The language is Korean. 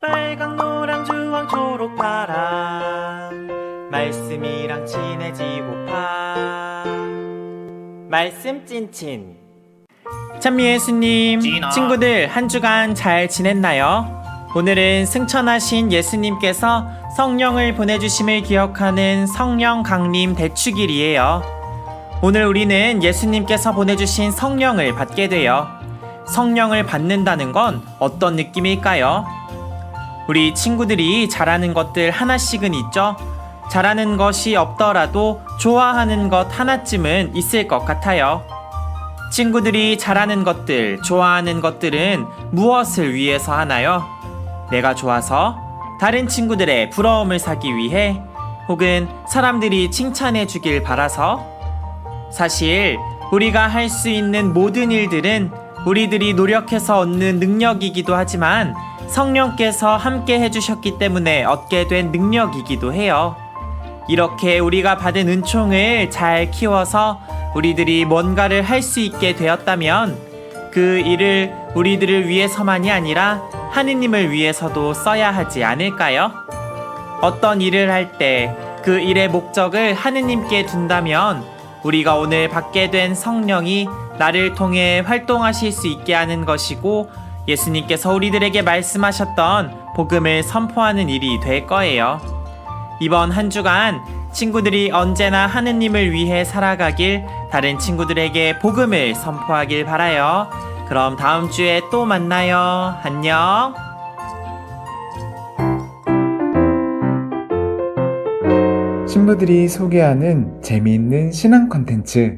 빨강 노랑 주황 초록 파랑 말씀이랑 친해지고 파 말씀 찐친 찬미 예수님 찐아. 친구들 한 주간 잘 지냈나요? 오늘은 승천하신 예수님께서 성령을 보내주심을 기억하는 성령 강림 대축일이에요. 오늘 우리는 예수님께서 보내주신 성령을 받게 돼요. 성령을 받는다는 건 어떤 느낌일까요? 우리 친구들이 잘하는 것들 하나씩은 있죠? 잘하는 것이 없더라도 좋아하는 것 하나쯤은 있을 것 같아요. 친구들이 잘하는 것들, 좋아하는 것들은 무엇을 위해서 하나요? 내가 좋아서 다른 친구들의 부러움을 사기 위해 혹은 사람들이 칭찬해 주길 바라서 사실 우리가 할 수 있는 모든 일들은 우리들이 노력해서 얻는 능력이기도 하지만 성령께서 함께 해주셨기 때문에 얻게 된 능력이기도 해요. 이렇게 우리가 받은 은총을 잘 키워서 우리들이 뭔가를 할 수 있게 되었다면 그 일을 우리들을 위해서만이 아니라 하느님을 위해서도 써야 하지 않을까요? 어떤 일을 할 때 그 일의 목적을 하느님께 둔다면 우리가 오늘 받게 된 성령이 나를 통해 활동하실 수 있게 하는 것이고 예수님께서 우리들에게 말씀하셨던 복음을 선포하는 일이 될 거예요. 이번 한 주간 친구들이 언제나 하느님을 위해 살아가길 다른 친구들에게 복음을 선포하길 바라요. 그럼 다음 주에 또 만나요. 안녕. 신부들이 소개하는 재미있는 신앙 컨텐츠